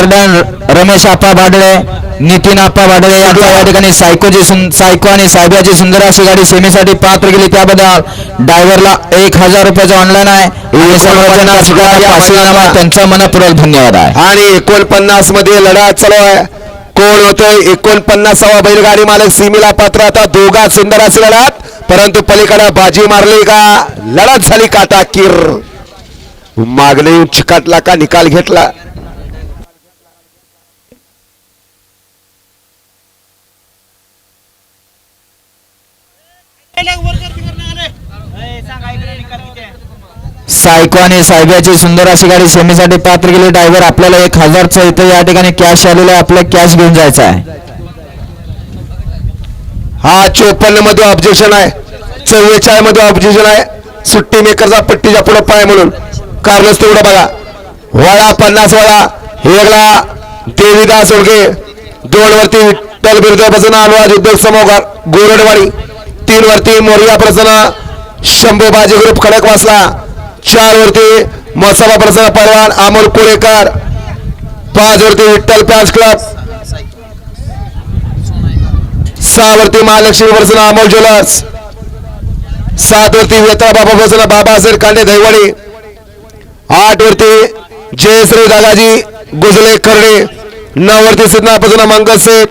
रमेश आप्पा बाडळे नितीन आप्पा बाडळे यांचा या ठिकाणी सायकोची सायको आणि साहेबाची सुंदर अशी गाडी सेमीसाठी पात्र गेली त्याबद्दल ड्रायव्हरला एक हजार रुपयाचा ऑनलाईन आहे. त्यांचा मनपूर्वक धन्यवाद आहे. आणि एकोणपन्नासमध्ये लढा चालू आहे. कोण होतोय? एकोणपन्नासावा बैलगाडी मालक सिमीला पात्र. आता दोघा सुंदर असे लढत. परंतु पलीकडे बाजी मारली का? लढत झाली काटा किर मागणे चिकाटला का? निकाल घेतला. सायको आणि साहेबाची सुंदर अशी गाडी सेमीसाठी पात्र केली. ड्रायव्हर आपल्याला एक हजारचा इथं या ठिकाणी कॅश आलेला आहे. आपलं कॅश घेऊन जायचा आहे. हा चोपन्नमध्ये ऑब्जेक्शन आहे. चव्वेचाळीसमध्ये ऑब्जेक्शन आहे. सुट्टी मेकरचा पट्टीच्या पुढे पाय म्हणून. कारणच तेवढं बघा. वळा पन्नास वळा. हेगला देवीदास उडगे दोन वरती विठ्ठल बिरदेव अनुवाद उद्योग समोर गोरडवाडी. तीन वरती मोरिया प्रसन्न. शंभू बाजी ग्रुप खडकवासला चार वरती मसाला प्रसन्न परवान अमोल कोळेकर पाच वरती विठ्ठल पॅन्स क्लब सहा वरती महालक्ष्मी प्रसन्न अमोल ज्वेलर्स सात वरती वेता बाबा प्रसन्न बाबा कांडे दहिवाडी आठ वरती जयश्री दादाजी गुजले करडे. नऊ वरती सिद्धनाथ प्रसन्न मंगल सेठ.